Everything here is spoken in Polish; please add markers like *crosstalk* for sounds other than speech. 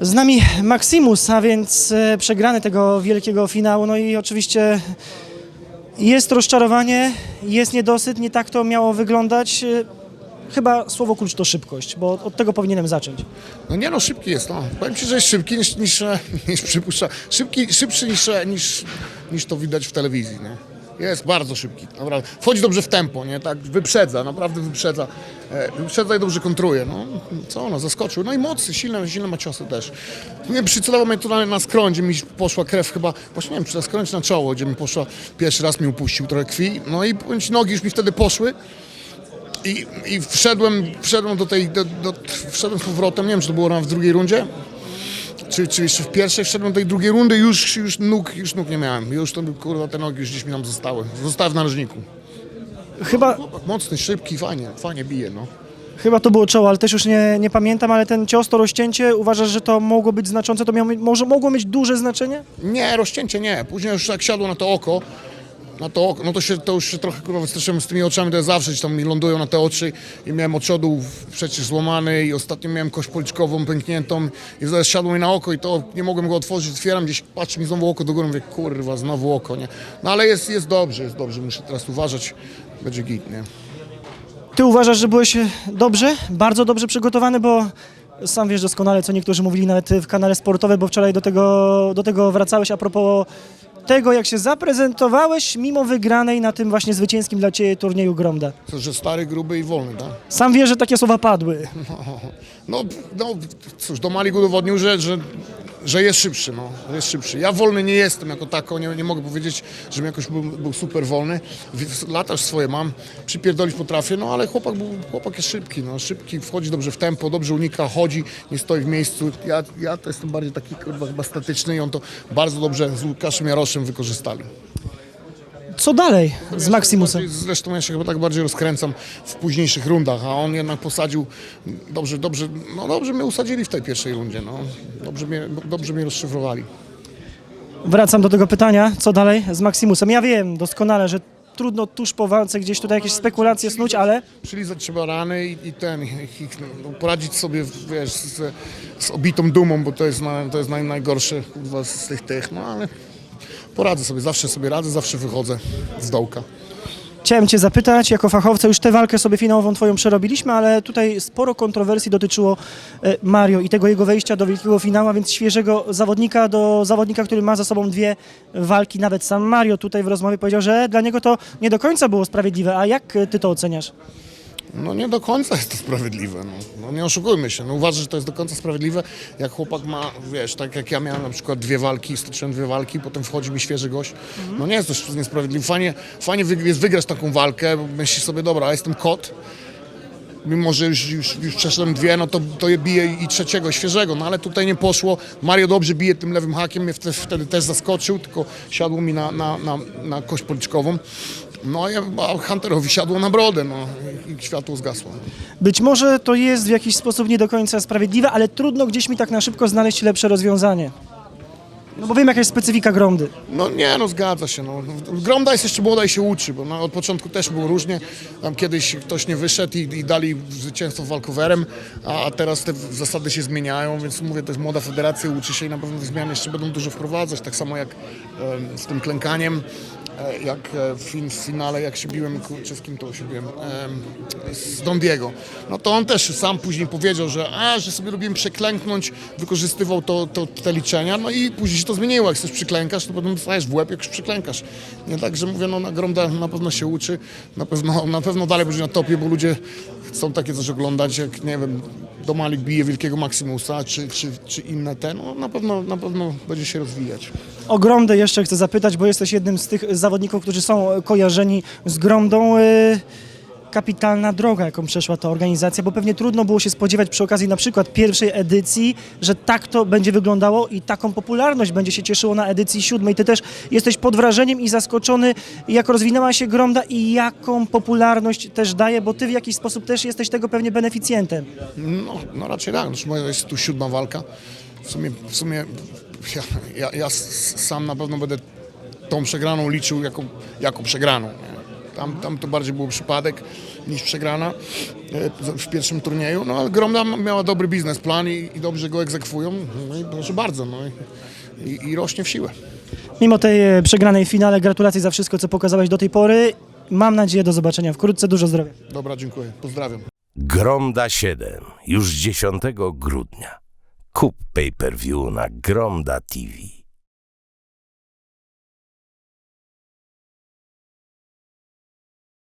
Z nami Maximus, a więc e, przegrany tego wielkiego finału. No i oczywiście jest rozczarowanie, jest niedosyt, nie tak to miało wyglądać. E, Chyba słowo klucz to szybkość, bo od tego powinienem zacząć. No nie no, szybki jest, no. Powiem Ci, że jest szybki niż, niż, *laughs* niż. Szybki, szybszy niż, niż, niż to widać w telewizji, nie? Jest bardzo szybki, naprawdę. Wchodzi dobrze w tempo, nie? Tak wyprzedza, naprawdę wyprzedza. E, wyprzedza i dobrze kontruje, no. Co no, zaskoczył. No i mocny, silne, silne ma ciosy też. Nie przycelował mnie tu na, skroń, gdzie mi poszła krew chyba, właśnie nie wiem, czy na skroń, czy na czoło, gdzie mi poszła, pierwszy raz mi upuścił trochę krwi. No i nogi już mi wtedy poszły. I, i wszedłem, wszedłem do tej, do, do, wszedłem z powrotem, nie wiem, czy to było w drugiej rundzie, czy, czy jeszcze w pierwszej, wszedłem tej drugiej rundy już, już nóg, już nóg nie miałem. Już to, kurwa, te nogi już gdzieś mi tam zostały. Zostały w narożniku. Chyba, Mocny, szybki, fajnie, fajnie bije, no. chyba to było czoło, ale też już nie, nie pamiętam, ale ten cios, to rozcięcie, uważasz, że to mogło być znaczące? To miało, może mogło mieć duże znaczenie? Nie, rozcięcie nie. Później już jak siadło na to oko, na to oko, no to, się, to już się trochę kurwa wystraszyłem z tymi oczami, to ja zawsze tam mi lądują na te oczy i miałem oczodu przecież złamany i ostatnio miałem kość policzkową pękniętą i zaraz siadło mi na oko i to nie mogłem go otworzyć, otwieram gdzieś, patrzy mi znowu oko do góry, mówię, kurwa, znowu oko, nie? No ale jest, jest dobrze, jest dobrze, muszę teraz uważać, będzie git, nie? Ty uważasz, że byłeś dobrze, bardzo dobrze przygotowany, bo sam wiesz doskonale, co niektórzy mówili nawet w kanale sportowym, bo wczoraj do tego, do tego wracałeś a propos tego, jak się zaprezentowałeś mimo wygranej na tym właśnie zwycięskim dla Ciebie turnieju Gromda. Że stary, gruby i wolny, tak? Sam wiesz, że takie słowa padły. No, no cóż, Domalik udowodnił, że, że, że jest szybszy, no, jest szybszy. Ja wolny nie jestem jako tako, nie, nie mogę powiedzieć, żebym jakoś był, był super wolny. Lata swoje mam, przypierdolić potrafię, no ale chłopak, był, chłopak jest szybki, no, szybki, wchodzi dobrze w tempo, dobrze unika, chodzi, nie stoi w miejscu. Ja, ja to jestem bardziej taki kurwa chyba statyczny i on to bardzo dobrze z Łukaszem Jaroszem wykorzystali. Co dalej z Maximusem? Zresztą ja się chyba tak bardziej rozkręcam w późniejszych rundach, a on jednak posadził, dobrze, dobrze, no dobrze mnie usadzili w tej pierwszej rundzie, no. Dobrze mnie, dobrze mnie rozszyfrowali. Wracam do tego pytania, co dalej z Maximusem. Ja wiem doskonale, że trudno tuż po walce gdzieś tutaj jakieś spekulacje snuć, ale Przylizać trzeba rany i, i ten, i, i, no, poradzić sobie, wiesz, z, z obitą dumą, bo to jest, na, to jest naj, najgorsze kurwa, z tych tych, no ale poradzę sobie, zawsze sobie radzę, zawsze wychodzę z dołka. Chciałem Cię zapytać, jako fachowca, już tę walkę sobie finałową Twoją przerobiliśmy, ale tutaj sporo kontrowersji dotyczyło e, Mario i tego jego wejścia do wielkiego finału, więc świeżego zawodnika do zawodnika, który ma za sobą dwie walki. Nawet sam Mario tutaj w rozmowie powiedział, że dla niego to nie do końca było sprawiedliwe. A jak e, Ty to oceniasz? No nie do końca jest to sprawiedliwe, no, no nie oszukujmy się, no uważam, że to jest do końca sprawiedliwe, jak chłopak ma, wiesz, tak jak ja miałem na przykład dwie walki, stoczyłem dwie walki, potem wchodzi mi świeży gość, no nie jest to niesprawiedliwe, fajnie, fajnie jest wygrać taką walkę, bo myślisz sobie, dobra, jestem kot, mimo że już, już, już przeszedłem dwie, no to, to je bije i trzeciego, świeżego, no ale tutaj nie poszło. Mario dobrze bije tym lewym hakiem, mnie wtedy, wtedy też zaskoczył, tylko siadło mi na, na, na, na kość policzkową. No a Hunterowi siadło na brodę, no i światło zgasło. Być może to jest w jakiś sposób nie do końca sprawiedliwe, ale trudno gdzieś mi tak na szybko znaleźć lepsze rozwiązanie. No bo wiem, jaka jest specyfika Gromdy. No nie, no zgadza się. No. Gromda jest jeszcze młoda i się uczy, bo no, od początku też było różnie. Tam kiedyś ktoś nie wyszedł i, i dali zwycięstwo walkowerem, a, a teraz te zasady się zmieniają, więc mówię, to jest młoda federacja, uczy się i na pewno te zmiany jeszcze będą dużo wprowadzać. Tak samo jak e, z tym klękaniem, jak e, w, fin, w finale, jak się biłem, kurczę, z kim to się biłem, e, z Don Diego. No to on też sam później powiedział, że a, że sobie lubiłem przeklęknąć, wykorzystywał to, to, te liczenia, no i później się to zmieniło. Jak coś przyklękasz, to potem dostajesz w łeb, jak już przyklękasz. Nie tak, że mówię, no Gromda na pewno się uczy, na pewno, na pewno dalej będzie na topie, bo ludzie chcą takie coś oglądać, jak nie wiem, Domalik bije wielkiego Maximusa, czy, czy, czy inne te, no na pewno, na pewno będzie się rozwijać. O jeszcze chcę zapytać, bo jesteś jednym z tych zawodników, którzy są kojarzeni z Gromdą. Y, Kapitalna droga, jaką przeszła ta organizacja, bo pewnie trudno było się spodziewać przy okazji na przykład pierwszej edycji, że tak to będzie wyglądało i taką popularność będzie się cieszyło na edycji siódmej. Ty też jesteś pod wrażeniem i zaskoczony, jak rozwinęła się Gromda i jaką popularność też daje, bo ty w jakiś sposób też jesteś tego pewnie beneficjentem. No, no raczej tak, moja jest tu siódma walka. W sumie, w sumie ja, ja, ja sam na pewno będę tą przegraną liczył jako, jako przegraną. Tam, tam to bardziej był przypadek niż przegrana e, w pierwszym turnieju, no ale Gromda miała dobry biznesplan i, i dobrze go egzekwują, no i proszę bardzo, no i, i, i rośnie w siłę. Mimo tej e, przegranej w finale, gratulacje za wszystko, co pokazałeś do tej pory. Mam nadzieję do zobaczenia wkrótce. Dużo zdrowia. Dobra, dziękuję, pozdrawiam. Gromda 7 już 10 grudnia. Kup pay-per-view na Gromda TV.